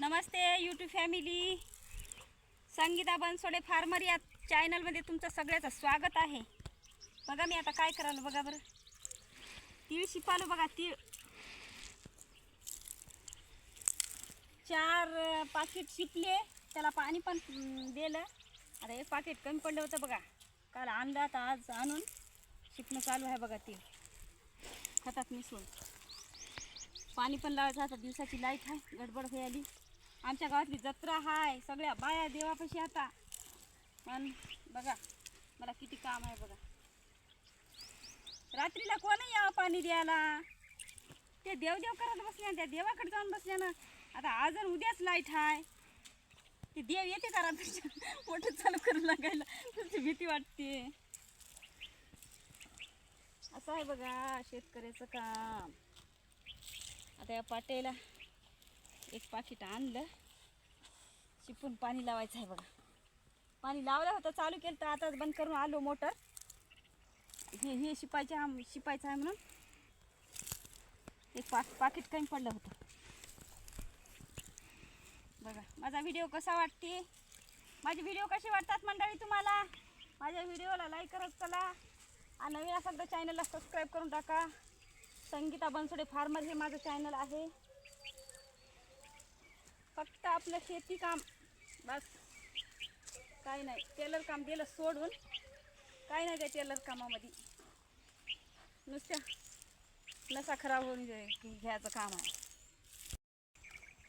नमस्ते YouTube family Sangeeta Bansode farmer या चॅनलमध्ये तुमचं सगळ्याचं स्वागत आहे. बघा मी आता काय करायला बघा बरं. तीळ शिपालो बघा तीळ. चार पाकिट शिपले त्याला पाणी पण दिलं. आता एक पाकिट कमी पडलं होतं बघा. काल आणलं आता आज आणून शिपणं चालू आहे बघा तीळ. खतात मिसळून. पाणी पण लावायचं आता दिवसाची लाइट आहे गडबड व्हायली. आमच्या गावातली जत्रा हाय सगळ्या बाया देवापाशी आता. पण बघा मला किती काम आहे बघा. रात्रीला कोणही यावं पाणी द्यायला. ते देवदेव करत बसल्या त्या देवाकडे जाऊन बसल्या ना. आता आज उद्याच लाइट आहे ते देव येते का रात्रीच्या मोठं चालू करू लागायला. तुमची भीती वाटते. असं आहे बघा शेतकऱ्याचं काम. आता या पाटेला एक पाकिट आणलं. शिपून पाणी लावायचं आहे बघा. पाणी लावलं होतं चालू केलं तर आताच बंद करून आलो मोटर. हे हे शिपायचे आम शिपायचं आहे म्हणून. एक पा पाकिट कमी पडलं होतं. बघा माझा व्हिडिओ कसा वाटते? माझे व्हिडिओ कसे वाटतात मंडळी तुम्हाला? माझ्या व्हिडिओला लाईक करत चला. आणि नवीन असाल तर चॅनलला सबस्क्राईब करून टाका. संगीता बनसोडे फार्मर हे माझं चॅनल आहे. फक्त आपलं शेती काम बस. काही नाही टेलर काम दिलं सोडून. काही नाही त्या टेलर कामामध्ये. नुसत्या नसा खराब होऊन घ्यायचं काम आहे.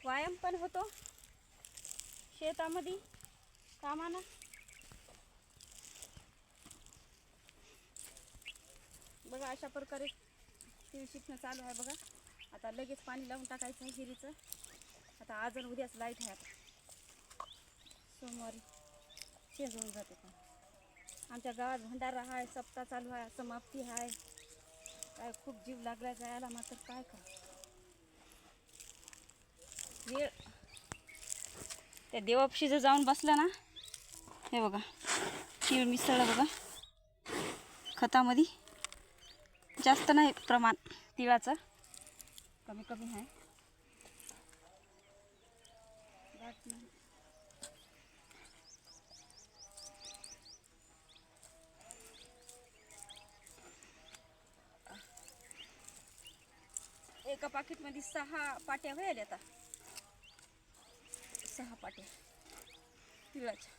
व्यायाम पण होतो. शेतामध्ये कामानं. बघा अशा प्रकारे शिकणं चालू आहे बघा. आता लगेच पाणी लावून टाकायचं आहे हिरीचं. आता आज आणि उद्याच लाइट आहे आता. सोमवारी चेंज होऊन जाते का आमच्या गावात भंडारा आहे सप्ताह चालू आहे समाप्ती आहे काय खूप जीव लागला जायला मात्र काय कर. वेळ. त्या देवापशी जर जाऊन बसलं ना. हे बघा. तीळ मिसळलं बघा. खतामध्ये जास्त नाही प्रमाण तिळाचं. कमी कमी आहे दाट नाही. एका पाकिटमध्ये सहा पाट्या होईल आता सहा पाट्या तिळाच्या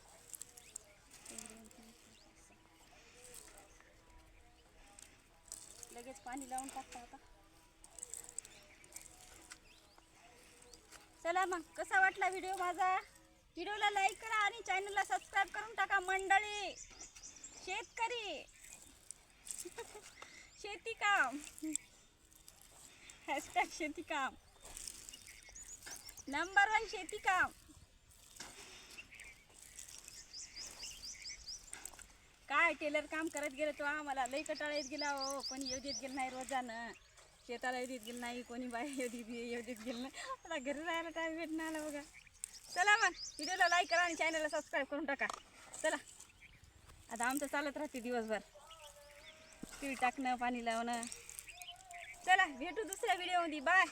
लगेच पाणी लावून टाकता आता चला मग कसा वाटला व्हिडिओ माझा? व्हिडिओला लाईक करा आणि चॅनलला सबस्क्राईब करून टाका मंडळी. शेतकरी. शेती काम हॅशटॅग शेती काम नंबर वन शेती काम काय टेलर काम करत गेलं तो आम्हाला? लई कटाळा येत गेला हो कोणी येऊ देत गेलं नाही रोजानं. शेताला येऊ देत गेलं नाही कोणी बाहेर येऊ देत येऊ देत गेलं नाही. आता घरी राहायला टाईम भेटणार आला बघा. चला मग व्हिडिओला लाईक करा आणि चॅनलला सबस्क्राईब करून टाका. चला. आता आमचं चालत राहते दिवसभर. तीळ टाकणं पाणी लावणं. चला भेटू दुसऱ्या व्हिडिओमध्ये बाय